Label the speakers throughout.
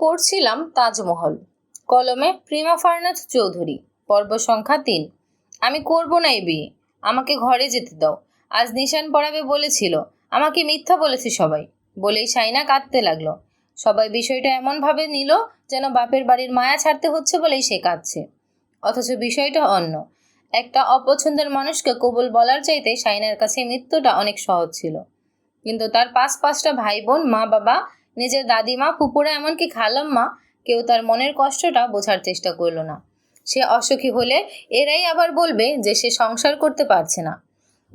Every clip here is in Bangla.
Speaker 1: পড়ছিলাম তাজমহল। কলমে প্রিমা ফারনাথ চৌধুরী, পর্ব সংখ্যা তিন। আমি করব না এই বিয়ে। আমাকে ঘরে যেতে দাও। আজ নিশান পড়াবে বলেছিল। আমাকে মিথ্যা বলেছে সবাই। বলেই সাইনা কাঁদতে লাগল। সবাই বিষয়টা এমনভাবে নিল যেন বাপের বাড়ির মায়া ছাড়তে হচ্ছে বলেই সে কাঁদছে। অথচ বিষয়টা অন্য। একটা অপছন্দের মানুষকে কবুল বলার চাইতে সাইনার কাছে মৃত্যুটা অনেক সহজ ছিল। কিন্তু তার পাঁচ পাঁচটা ভাই বোন মা বাবা নিজের দাদিমা ফুপুরা এমনকি খালাম্মা কেউ তার মনের কষ্টটা বোঝার চেষ্টা করল না। সে অসুখী হলে এরাই আবার বলবে যে সে সংসার করতে পারছে না।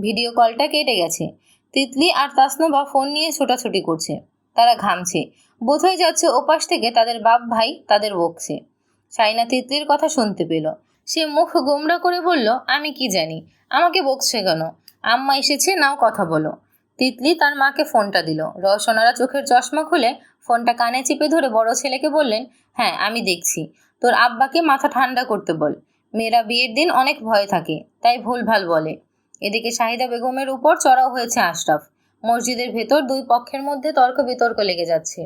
Speaker 1: ভিডিও কলটা কেটে গেছে। তিতলি আর তাসনোবা ফোন নিয়ে ছোটাছুটি করছে। তারা ঘামছে। বোধহয় যাচ্ছে ওপাশ থেকে তাদের বাপ ভাই তাদের বকছে। সাইনা তিতলির কথা শুনতে পেল। সে মুখ গোমরা করে বলল, আমি কি জানি? আমাকে বকছে কেন? আম্মা এসেছে, নাও কথা বলো। তিতলি তার মাকে ফোনটা দিল। রওশনারা চোখের চশমা খুলে ফোনটা কানে চিপে ধরে বড় ছেলেকে বললেন হ্যাঁ আমি দেখছি। তোর আব্বাকে মাথা ঠান্ডা করতে বল। মেয়েরা বিয়ের দিন অনেক ভয় থাকে, তাই ভুলভাল বলে। এদিকে শাহিদা বেগমের উপর চড়াও হয়েছে আশরাফ। মসজিদের ভেতর দুই পক্ষের মধ্যে তর্ক বিতর্ক লেগে যাচ্ছে।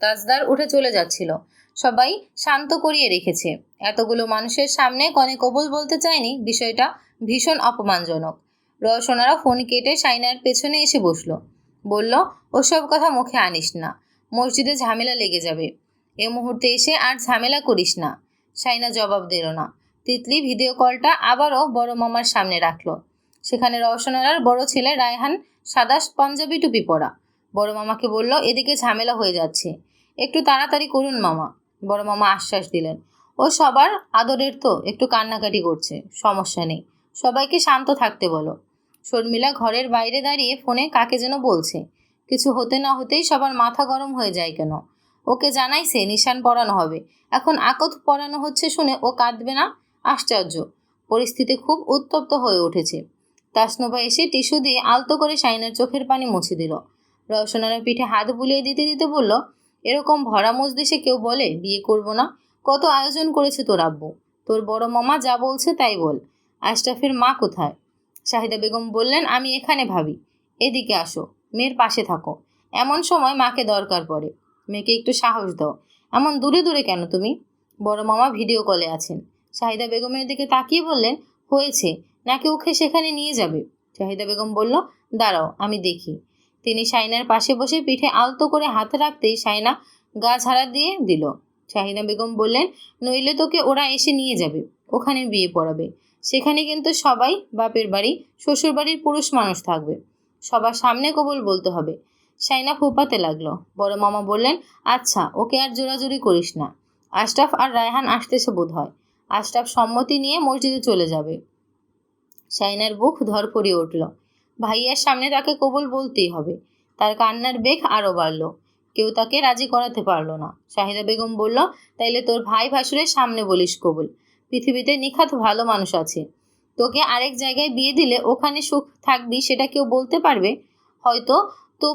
Speaker 1: তাজদার উঠে চলে যাচ্ছিল। সবাই শান্ত করিয়ে রেখেছে। এতগুলো মানুষের সামনে কনে কবুল বলতে চায়নি, বিষয়টা ভীষণ অপমানজনক। রওশনারা ফোন কেটে সাইনার পেছনে এসে বসল। বলল, ওসব কথা মুখে আনিস না। মসজিদে ঝামেলা লেগে যাবে। এ মুহূর্তে এসে আর ঝামেলা করিস না। সাইনা জবাব দিল না। তিতলি ভিডিও কলটা আবারও বড় মামার সামনে রাখল। সেখানে রওশনারার বড় ছেলে রায়হান সাদা পাঞ্জাবি টুপি পরা। বড় মামাকে বলল, এদিকে ঝামেলা হয়ে যাচ্ছে। একটু তাড়াতাড়ি করুন মামা। বড় মামা আশ্বাস দিলেন। ও সবার আদরের তো, একটু কান্নাকাটি করছে, সমস্যা নেই। সবাইকে শান্ত থাকতে বলো। শর্মিলা ঘরের বাইরে দাঁড়িয়ে ফোনে কাকে যেন বলছে। কিছু হতে না হতেই সবার মাথা গরম হয়ে যায় কেন? ওকে জানাইছে, নিশান পড়ানো হবে। এখন আকত পড়ানো হচ্ছে শুনে ও কাঁদবে না? আশ্চর্য। পরিস্থিতি খুব উত্তপ্ত হয়ে উঠেছে। তাসনোভা এসে টিস্যু দিয়ে আলতো করে শাইনার চোখের পানি মুছে দিল। রওশনারের পিঠে হাত বুলিয়ে দিতে দিতে বলল, এরকম ভরা মজলিসে কেউ বলে, বিয়ে করব না? কত আয়োজন করেছে তোর আব্বু। তোর বড় মামা যা বলছে তাই বল। আশরাফের মা কোথায়? শাহিদা বেগম বললেন, আমি এখানে ভাবি। এদিকে আসো। মেয়ের পাশে থাকো। এমন সময় মাকে দরকার পড়ে। মেয়েকে একটু সাহস দাও। এমন দূরে দূরে কেন তুমি? বড় মামা ভিডিও কলে আছেন। শাহিদা বেগমের দিকে তাকিয়ে বললেন, হয়েছে। নাকি ওকে সেখানে নিয়ে যাবে? শাহিদা বেগম বলল, দাঁড়াও, আমি দেখি। তিনি সাইনার পাশে বসে পিঠে আলতো করে হাতে রাখতেই সাইনা গা ঝাড়া দিয়ে দিল। শাহিনা বেগম বললেন, নইলে তোকে ওরা এসে নিয়ে যাবে। ওখানে বিয়ে পড়াবে। সেখানে কিন্তু সবাই বাপের বাড়ি শ্বশুর বাড়ির পুরুষ মানুষ থাকবে। সবার সামনে কবল বলতে হবে। সাইনা ফোপাতে লাগল। বড় মামা বললেন আচ্ছা ওকে আর জোরাজুরি করিস না। আশরাফ আর রায়হান আসতেছে বোধ হয় আশরাফ সম্মতি নিয়ে মসজিদে চলে যাবে। সাইনার বুক ধরফড়িয়ে উঠল। ভাইয়ার সামনে তাকে কবল বলতেই হবে। তার কান্নার বেগ আরও বাড়ল। কেউ তাকে রাজি করাতে পারল না। শাহিদা বেগম বলল, তাইলে তোর ভাই ভাসুরের সামনে বলিস কবুল। পৃথিবীতে নিখাত ভালো মানুষ আছে। তোকে আরেক জায়গায় বিয়ে দিলে ওখানে সুখ থাকবি সেটা কেউ বলতে পারবে? হয়তো তো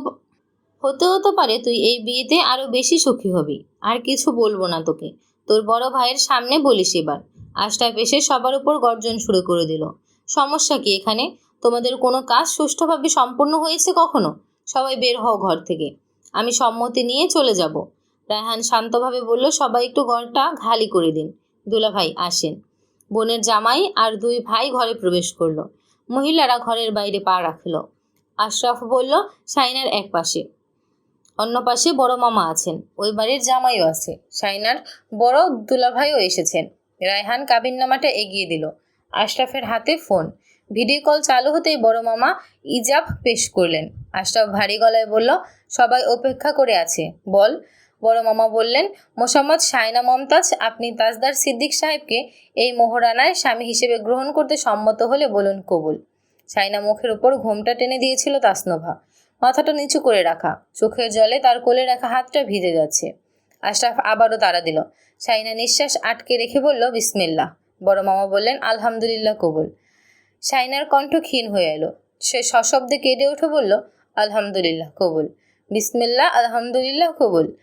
Speaker 1: হতে হতে পারে তুই এই বিয়েতে আরও বেশি সুখী হবি। আর কিছু বলব না তোকে। তোর বড় ভাইয়ের সামনে বলিস এবার। আশরাফ এসে সবার উপর গর্জন শুরু করে দিল। সমস্যা কি এখানে? তোমাদের কোনো কাজ সুষ্ঠুভাবে সম্পূর্ণ হয়েছে কখনো? সবাই বের হও ঘর থেকে। আমি সম্মতি নিয়ে চলে যাব। রায়হান শান্তভাবে বলল, সবাই একটু ঘরটা খালি করে দিন। দুলা ভাই আসেন। বোনের জামাই আর দুই ভাই ঘরে প্রবেশ করল। মহিলারা ঘরের বাইরে পা রাখল। আশরাফ বলল সাইনার এক পাশে। অন্য পাশে বড় মামা আছেন। ওই বাড়ির জামাইও আছে। সাইনার বড় দুলাভাইও এসেছেন। রায়হান কাবিননামাটা এগিয়ে দিল। আশরাফের হাতে ফোন। ভিডিও কল চালু হতেই বড় মামা ইজাব পেশ করলেন। আশরাফ ভারী গলায় বলল, সবাই অপেক্ষা করে আছে। বল বড় মামা বললেন, মোসাম্মদ সায়না মমতাজ, আপনি তাজদার সিদ্দিক সাহেবকে এই মোহরানায় স্বামী হিসেবে গ্রহণ করতে সম্মত হলে বলুন কবুল। সাইনা মুখের উপর ঘোমটা টেনে দিয়েছিল তাসনোভা। মাথাটা নিচু করে রাখা, চোখের জলে তার কোলে রাখা হাতটা ভিজে যাচ্ছে। আশরাফ আবারও তাড়া দিল। সাইনা নিঃশ্বাস আটকে রেখে বলল বিসমিল্লা বড় মামা বললেন, আলহামদুলিল্লাহ কবুল। সাইনার কণ্ঠ ক্ষীণ হয়ে এলো। সে সশব্দে কেঁদে উঠে বলল, আলহামদুলিল্লাহ কবুল। বিসমিল্লা আলহামদুলিল্লাহ কবুল।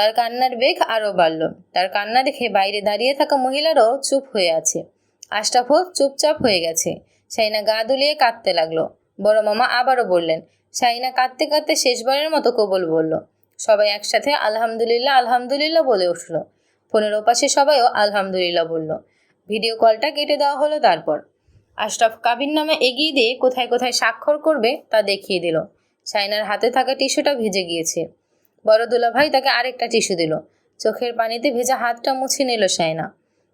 Speaker 1: তার কান্নার বেগ আরও বাড়ল। তার কান্না দেখে বাইরে দাঁড়িয়ে থাকা মহিলারও চুপ হয়ে আছে। আশরাফও চুপচাপ হয়ে গেছে। সাইনা গা দুলিয়ে কাঁদতে লাগল। বড় মামা আবারও বললেন সাইনা কাঁদতে কাঁদতে শেষবারের মতো কবুল বলল। সবাই একসাথে আলহামদুলিল্লাহ আলহামদুলিল্লাহ বলে উঠল। ফোনের ওপাশে সবাইও আলহামদুলিল্লাহ বলল। ভিডিও কলটা কেটে দেওয়া হলো তারপর। আশরাফ কাবির নামে এগিয়ে দিয়ে কোথায় কোথায় স্বাক্ষর করবে তা দেখিয়ে দিল। সাইনার হাতে থাকা টিস্যুটা ভিজে গিয়েছে। বড় দুলাভাই তাকে আরেকটা টিস্যু দিল। চোখের পানিতে ভেজা হাতটা মুছে নিল সাইনা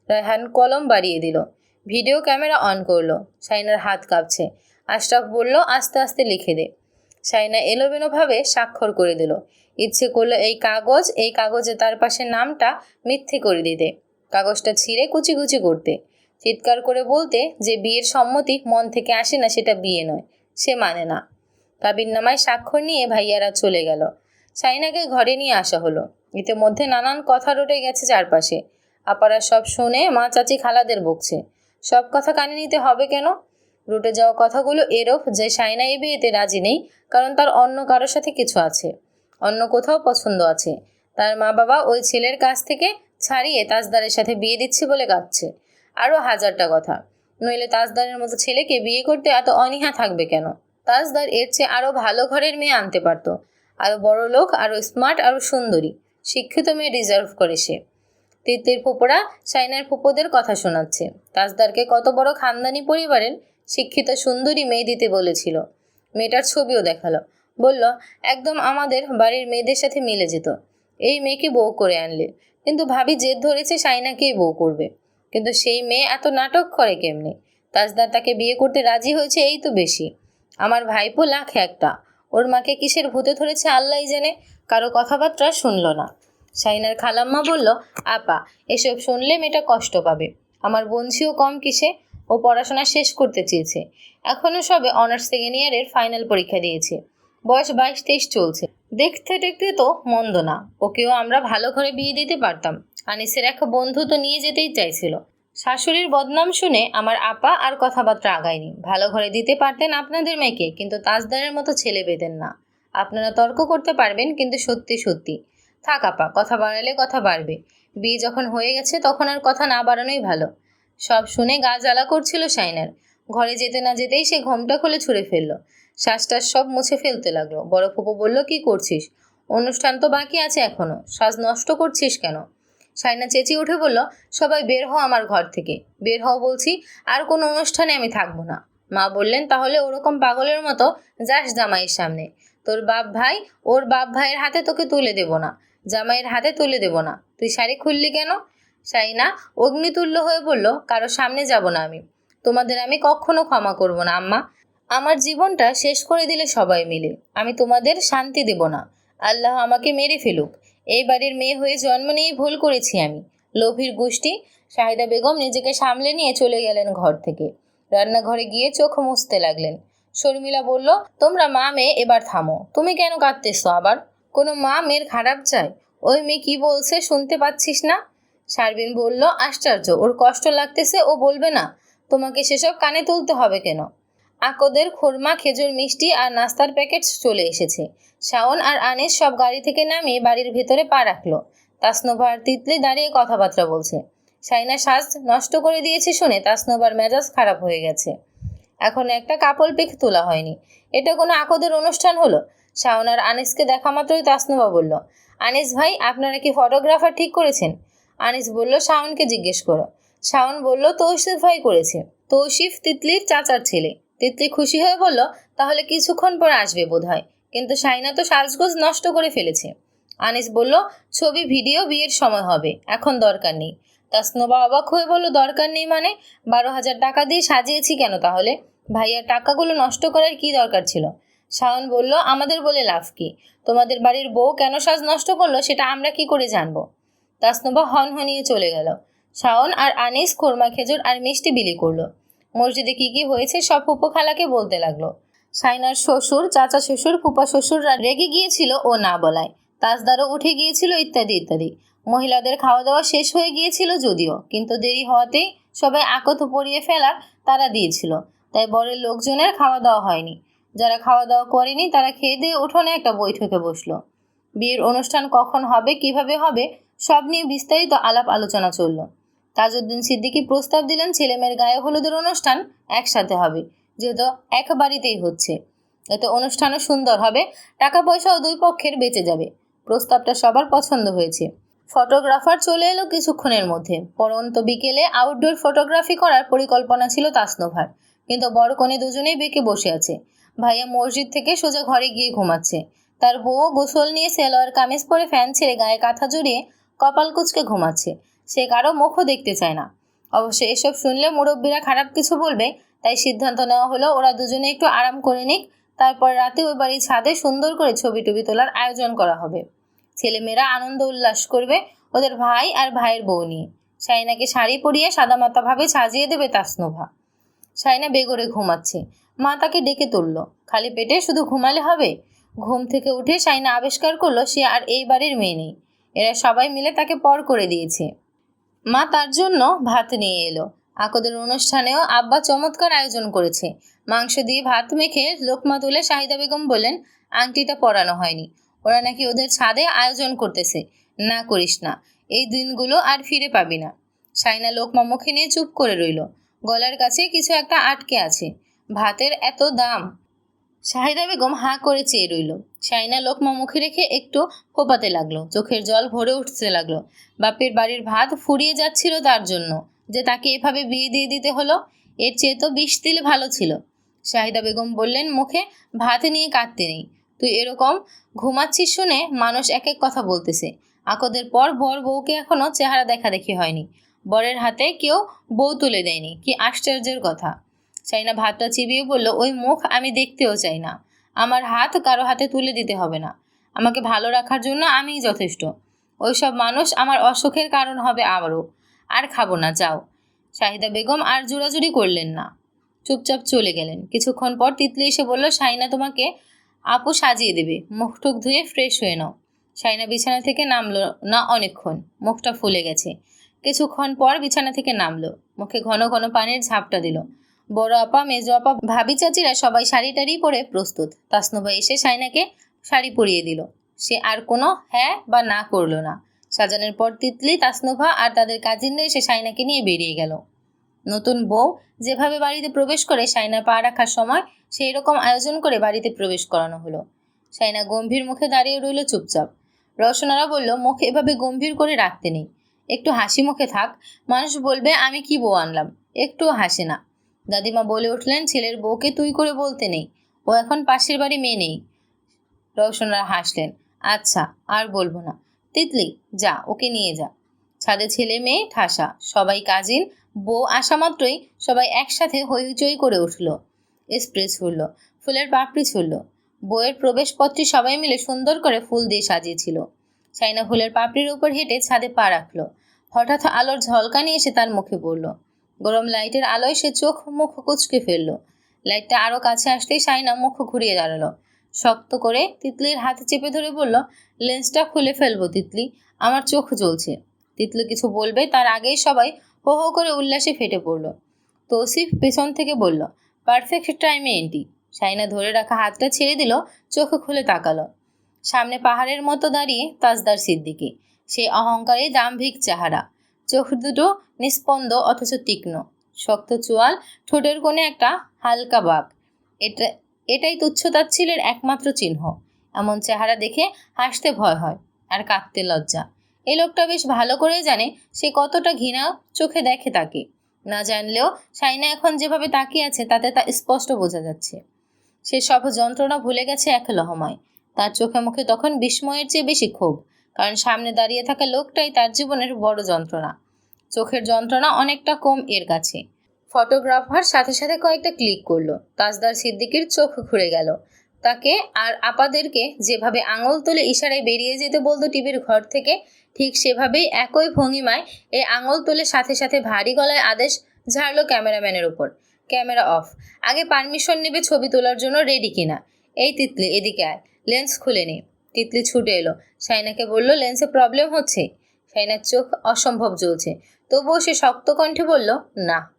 Speaker 1: রায়হান কলম বাড়িয়ে দিল। ভিডিও ক্যামেরা অন করল। সাইনার হাত কাঁপছে। আশরাফ বলল, আস্তে আস্তে লিখে দে। সাইনা এলোমেলোভাবে স্বাক্ষর করে দিল। ইচ্ছে করল, এই কাগজ, এই কাগজে তার পাশে নামটা মিথ্যে করে দিতে। কাগজটা ছিঁড়ে কুচি কুচি করতে। চিৎকার করে বলতে, যে বিয়ের সম্মতি মন থেকে আসে না, সেটা বিয়ে নয়। সে মানে না। কাবির নামায় স্বাক্ষর নিয়ে ভাইয়ারা চলে গেল। সাইনাকে ঘরে নিয়ে আসা হলো। ইতিমধ্যে নানান কথা রটে গেছে চারপাশে। আপারা সব শুনে মা চাচি খালাদের বকছে। সব কথা কানে নিতে হবে কেন? রুটে যাওয়া কথাগুলো এরফ যে সাইনা এ বিয়েতে রাজি নেই, কারণ তার অন্য কারোর সাথে কিছু আছে। অন্য কোথাও পছন্দ আছে। তার মা বাবা ওই ছেলের কাছ থেকে ছাড়িয়ে তাজদারের সাথে বিয়ে দিচ্ছে বলে কাঁদছে। আরও হাজারটা কথা। নইলে তাজদারের মতো ছেলেকে বিয়ে করতে এত অনীহা থাকবে কেন? তাজদার এর চেয়ে আরও ভালো ঘরের মেয়ে আনতে পারতো। আরও বড় লোক আরও স্মার্ট আরও সুন্দরী। শিক্ষিত মেয়ে ডিজার্ভ করে সে। তিতির ফুপোরা সাইনার ফুপোদের কথা শোনাচ্ছে। তাজদারকে কত বড় খানদানি পরিবারের শিক্ষিত সুন্দরী মেয়ে দিতে বলেছিল। মেয়েটার ছবিও দেখাল। বলল, একদম আমাদের বাড়ির মেয়েদের সাথে মিলে যেত। এই মেয়েকে বউ করে আনলে। কিন্তু ভাবি জেদ ধরেছে সাইনাকেই বউ করবে। কিন্তু সেই মেয়ে এত নাটক করে কেমনে? তাজদার তাকে বিয়ে করতে রাজি হয়েছে এই তো বেশি। আমার ভাইপো লাখ একটা। ওর মাকে কিসের ভূতে ধরেছে আল্লাহ জেনে। কারও কথাবার্তা শুনল না। সাইনার খালাম্মা বলল, আপা, এসব শুনলে মেয়েটা কষ্ট পাবে। আমার বঞ্চিও কম কিসে? ও পড়াশোনা শেষ করতে চেয়েছে। এখনও সবে অনার্স সেকেন্ড ইয়ারের ফাইনাল পরীক্ষা দিয়েছে। বয়স বাইশ তেইশ চলছে। দেখতে দেখতে তো মন্দ না। ওকেও আমরা ভালো ঘরে বিয়ে দিতে পারতাম। আনিসের এক বন্ধু তো নিয়ে যেতেই চাইছিল। শাশুড়ির বদনাম শুনে আমার আপা আর কথাবার্তা আগায়নি। ভালো ঘরে দিতে পারতেন আপনাদের মেয়েকে, কিন্তু তাজদারের মতো ছেলে পেতেন না। আপনারা তর্ক করতে পারবেন, কিন্তু সত্যি সত্যি। থাক আপা, কথা বাড়ালে কথা বাড়বে। বিয়ে যখন হয়ে গেছে, তখন আর কথা না বাড়ানোই ভালো। সব শুনে গা জ্বালা করছিল সাইনার ঘরে যেতে না যেতেই সে ঘোমটা খুলে ছুঁড়ে ফেলল। শ্বাসটাস সব মুছে ফেলতে লাগল। বড় ফুপু বলল, কি করছিস? অনুষ্ঠান তো বাকি আছে এখনও। শ্বাস নষ্ট করছিস কেন? সাইনা চেঁচিয়ে উঠে বলল, সবাই বের হও আমার ঘর থেকে। বের হও বলছি, আর কোনো অনুষ্ঠানে আমি থাকব না। মা বললেন, তাহলে ওরকম পাগলের মতো যাস জামাইয়ের সামনে। তোর বাপ ভাই, ওর বাপ ভাইয়ের হাতে তোকে তুলে দেব না। জামাইয়ের হাতে তুলে দেব না। তুই শাড়ি খুললি কেন? সাইনা অগ্নিতুল্য হয়ে বলল, কারও সামনে যাব না আমি। তোমাদের আমি কখনো ক্ষমা করব না, আম্মা। আমার জীবনটা শেষ করে দিলে সবাই মিলে। আমি তোমাদের শান্তি দেব না। আল্লাহ আমাকে মেরে ফেলুক। এই বাড়ির মেয়ে হয়ে জন্ম নিয়েই ভুল করেছি আমি। লোভীর গোষ্ঠী, শাহিদা বেগম নিজেকে সামলে নিয়ে চলে গেলেন ঘর থেকে। রান্নাঘরে গিয়ে চোখ মুছতে লাগলেন। শর্মিলা বলল, তোমরা মা মেয়ে, এবার থামো। তুমি কেন কাঁদতেছো আবার? কোনো মা মেয়ের খারাপ চায় ওই মেয়ে কি বলছে শুনতে পাচ্ছিস না? শারবিন বলল, আশ্চর্য, ওর কষ্ট লাগতেছে, ও বলবে না। তোমাকে সেসব কানে তুলতে হবে কেন? আকদের খুরমা, খেজুর মিষ্টি আর নাস্তার প্যাকেট চলে এসেছে। শাওন আর আনিস সব গাড়ি থেকে নামিয়ে বাড়ির ভেতরে পা রাখল। তাসনোভা আর তিতলি দাঁড়িয়ে কথাবার্তা বলছে। সাইনা সাজ নষ্ট করে দিয়েছে শুনে তাসনোবার মেজাজ খারাপ হয়ে গেছে। এখন একটা কাপড় পিক তোলা হয়নি। এটা কোনো আকদের অনুষ্ঠান হলো? শাওন আর আনিসকে দেখা মাত্রই তাসনোবা বলল, আনিস ভাই, আপনারা কি ফটোগ্রাফার ঠিক করেছেন? আনিস বলল, শাওনকে জিজ্ঞেস করো। শাওন বলল, তৌসিফ ভাই করেছে। তৌসিফ তিতলির চাচার ছেলে। তিতলি খুশি হয়ে বলল, তাহলে কিছুক্ষণ পর আসবে বোধহয়। কিন্তু সাইনা তো সাজগোজ নষ্ট করে ফেলেছে। আনিস বলল, ছবি, ভিডিও বিয়ের সময় হবে, এখন দরকার নেই। তাসনোবা অবাক হয়ে বলল, দরকার নেই মানে? বারো হাজার টাকা দিয়ে সাজিয়েছি কেন তাহলে? ভাইয়ার টাকাগুলো নষ্ট করার কি দরকার ছিল? শাওন বলল, আমাদের বলে লাভ কি? তোমাদের বাড়ির বউ কেন সাজ নষ্ট করল সেটা আমরা কি করে জানব? তাসনোবা হন হনিয়ে চলে গেল। শাওন আর আনিস খোরমা খেজুর আর মিষ্টি বিলি করল। মসজিদে কি কি হয়েছে সব ফুপো খালাকে বলতে লাগল। সাইনার শ্বশুর, চাচা শ্বশুর, ফুপা শ্বশুররা রেগে গিয়েছিল ও না বলায়। তাজদারও উঠে গিয়েছিল ইত্যাদি ইত্যাদি। মহিলাদের খাওয়া দাওয়া শেষ হয়ে গিয়েছিল যদিও, কিন্তু দেরি হওয়াতেই সবাই আকত পরিয়ে ফেলার তারা দিয়েছিল। তাই বরের লোকজনের খাওয়া দাওয়া হয়নি। যারা খাওয়া দাওয়া করেনি তারা খেয়ে দিয়ে উঠোনে একটা বৈঠকে বসল। বিয়ের অনুষ্ঠান কখন হবে, কীভাবে হবে, সব নিয়ে বিস্তারিত আলাপ আলোচনা চলল। তাজউদ্দিন সিদ্দিকী প্রস্তাব দিলেন, ছেলেমেয়ের গায়ে হলুদের অনুষ্ঠান একসাথে হবে। যেহেতু এক বাড়িতেই হচ্ছে। এতে অনুষ্ঠানও সুন্দর হবে, টাকা পয়সাও দুই পক্ষের বেঁচে যাবে। প্রস্তাবটা সবার পছন্দ হয়েছে। ফটোগ্রাফার চলে এলো কিছুক্ষণের মধ্যে। পরন্ত বিকেলে আউটডোর ফটোগ্রাফি করার পরিকল্পনা ছিল তাসনোভার। কিন্তু বড় কনে দুজনেই বেঁকে বসে আছে। ভাইয়া মসজিদ থেকে সোজা ঘরে গিয়ে ঘুমাচ্ছে। তার বউ গোসল নিয়ে সেলোয়ার কামিজ পরে ফ্যান ছেড়ে গায়ে কাঁথা জড়িয়ে কপাল কুচকে ঘুমাচ্ছে। সে কারও মুখও দেখতে চায় না। অবশ্য এসব শুনলে মুরব্বীরা খারাপ কিছু বলবে, তাই সিদ্ধান্ত নেওয়া হলো ওরা দুজনে একটু আরাম করে নিক, তারপর রাতে ওই বাড়ির ছাদে সুন্দর করে ছবি টবি তোলার আয়োজন করা হবে। ছেলেমেয়েরা আনন্দ উল্লাস করবে ওদের ভাই আর ভাইয়ের বউ নিয়ে। সাইনাকে শাড়ি পরিয়ে সাদামাতাভাবে সাজিয়ে দেবে তাসনোভা। সাইনা বেগরে ঘুমাচ্ছে। মা তাকে ডেকে তুলল। খালি পেটে শুধু ঘুমালে হবে? ঘুম থেকে উঠে সাইনা আবিষ্কার করল সে আর এই বাড়ির মেয়ে নেই। এরা সবাই মিলে তাকে পর করে দিয়েছে। মা তার জন্য ভাত নিয়ে এলো। আকদের অনুষ্ঠানেও আব্বা চমৎকার আয়োজন করেছে। মাংস দিয়ে ভাত মেখে লোকমা তুলে শাহিদা বেগম বলেন আংটিটা পরানো হয়নি। ওরা নাকি ওদের ছাদে আয়োজন করতেছে। না করিস না, এই দিনগুলো আর ফিরে পাবি না। সাইনা লোকমা মুখে নিয়ে চুপ করে রইল। গলার কাছে কিছু একটা আটকে আছে। ভাতের এত দাম শাহিদা বেগম হাঁ করে চেয়ে রইল। সাইনা লোকমা মুখে রেখে একটু ফোপাতে লাগল। চোখের জল ভরে উঠতে লাগল। বাপের বাড়ির ভাত ফুরিয়ে যাচ্ছিল তার জন্য। যে তাকে এভাবে বিয়ে দিয়ে দিতে হলো, এর চেয়ে তো বিষ দিলে ভালো ছিল। শাহিদা বেগম বললেন, মুখে ভাত নিয়ে কাঁদতে নেই। তুই এরকম ঘুমাচ্ছিস শুনে মানুষ এক এক কথা বলতেছে। আকদের পর বর বউকে এখনও চেহারা দেখা দেখি হয়নি। বরের হাতে কেউ বউ তুলে দেয়নি। কি আশ্চর্যের কথা। চাইনা ভাতটা চিবিয়ে বলল, ওই মুখ আমি দেখতেও চাই না। আমার হাত কারও হাতে তুলে দিতে হবে না। আমাকে ভালো রাখার জন্য আমিই যথেষ্ট। ওইসব মানুষ আমার অসুখের কারণ হবে আবারও। আর খাব না, যাও। শাহিদা বেগম আর জোড়াজুড়ি করলেন না। চুপচাপ চলে গেলেন। কিছুক্ষণ পর তিতলি এসে বলল শাইনা তোমাকে আপু সাজিয়ে দেবে। মুখ টুক ধুয়ে ফ্রেশ হয়ে নাও। শাইনা বিছানা থেকে নামলো না অনেকক্ষণ। মুখটা ফুলে গেছে। কিছুক্ষণ পর বিছানা থেকে নামলো। মুখে ঘন ঘন পানির ঝাপটা দিল। বড় আপা, মেজো আপা, ভাবি চাচিরা সবাই শাড়ি টাড়ি পরে প্রস্তুত। তাসনুবা এসে সাইনাকে শাড়ি পরিয়ে দিল। সে আর কোনো হ্যাঁ বা না করল না। সাজানোর পর তিতলি, তাসনুভা আর তাদের কাজিনরা এসে সাইনাকে নিয়ে বেরিয়ে গেল। নতুন বউ যেভাবে বাড়িতে প্রবেশ করে সাইনা পা রাখার সময়, সেই রকম আয়োজন করে বাড়িতে প্রবেশ করানো হলো। সাইনা গম্ভীর মুখে দাঁড়িয়ে রইল চুপচাপ। রসনারা বলল, মুখ এভাবে গম্ভীর করে রাখতে নেই। একটু হাসি মুখে থাক। মানুষ বলবে, আমি কি বউ আনলাম একটুও হাসে না। দাদিমা বলে উঠলেন, ছেলের বউকে তুই করে বলতে নেই। ও এখন পাশের বাড়ি মেয়ে নেই। রওশনরা হাসলেন আচ্ছা আর বলব না। তিতলি, যা, ওকে নিয়ে যা। ছাদে ছেলে মেয়ে, ঠাসা, সবাই কাজিন, বউ আসা মাত্রই সবাই একসাথে হইচই করে উঠল। স্প্রে ছুড়ল, ফুলের পাপড়ি ছুড়ল। বইয়ের প্রবেশপত্রী সবাই মিলে সুন্দর করে ফুল দিয়ে সাজিয়েছিল। চাইনা ফুলের পাপড়ির উপর হেঁটে ছাদে পা রাখল। হঠাৎ আলোর ঝলকানি এসে তার মুখে পড়ল। গরম লাইটের আলোয় সে চোখ মুখ কুচকে ফেলল। লাইটটা আরও কাছে আসতেই সাইনা মুখ ঘুরিয়ে দাঁড়াল। শক্ত করে তিতলির হাতে চেপে ধরে বলল, লেন্সটা খুলে ফেলব তিতলি, আমার চোখ জ্বলছে। তিতলি কিছু বলবে, তার আগেই সবাই হো হো করে উল্লাসে ফেটে পড়ল। তৌসিফ পেছন থেকে বলল, পারফেক্ট টাইমে এন্টি সাইনা ধরে রাখা হাতটা ছেড়ে দিল, চোখ খুলে তাকালো। সামনে পাহাড়ের মতো দাঁড়িয়ে তাজদার সিদ্দিকি, সেই অহংকারে দাম্ভিক চেহারা। চোখ দুটো নিস্পন্দ অথচ তীক্ষ্ণ। শক্ত চোয়াল, ঠোঁটের কোণে একটা হালকা বাঘ এটা, এটাই তুচ্ছতাচ্ছিলের একমাত্র চিহ্ন। এমন চেহারা দেখে হাসতে ভয় হয় আর কাঁদতে লজ্জা। এই লোকটা বেশ ভালো করেই জানে সে কতটা ঘৃণা চোখে দেখে তাকে। না জানলেও সাইনা এখন যেভাবে তাকিয়ে আছে, তাতে তা স্পষ্ট বোঝা যাচ্ছে। সে সব যন্ত্রণা ভুলে গেছে এক লহমায়। তার চোখে মুখে তখন বিস্ময়ের চেয়ে বেশি ক্ষোভ। কারণ সামনে দাঁড়িয়ে থাকা লোকটাই তার জীবনের বড় যন্ত্রণা। চোখের যন্ত্রণা অনেকটা কম এর কাছে। ফটোগ্রাফার সাথে সাথে কয়েকটা ক্লিক করল। তাজদার সিদ্দিকির চোখ ঘুরে গেল। তাকে আর আপাদেরকে যেভাবে আঙুল তুলে ইশারায় বেরিয়ে যেতে বলতো টিভির ঘর থেকে, ঠিক সেভাবেই একই ভঙ্গিমায় এই আঙুল তুলে সাথে সাথে ভারী গলায় আদেশ ঝাড়লো ক্যামেরাম্যানের উপর ক্যামেরা অফ। আগে পারমিশন নেবে ছবি তোলার জন্য রেডি কিনা? এই তিতলি, এদিকে আয়। লেন্স খুলে নে। তিতলি ছুটে এলো। সাইনাকে বলল, লেন্সে প্রবলেম হচ্ছে? সাইনার চোখ অসম্ভব জ্বলছে। তবুও সে শক্ত কণ্ঠে বলল, না।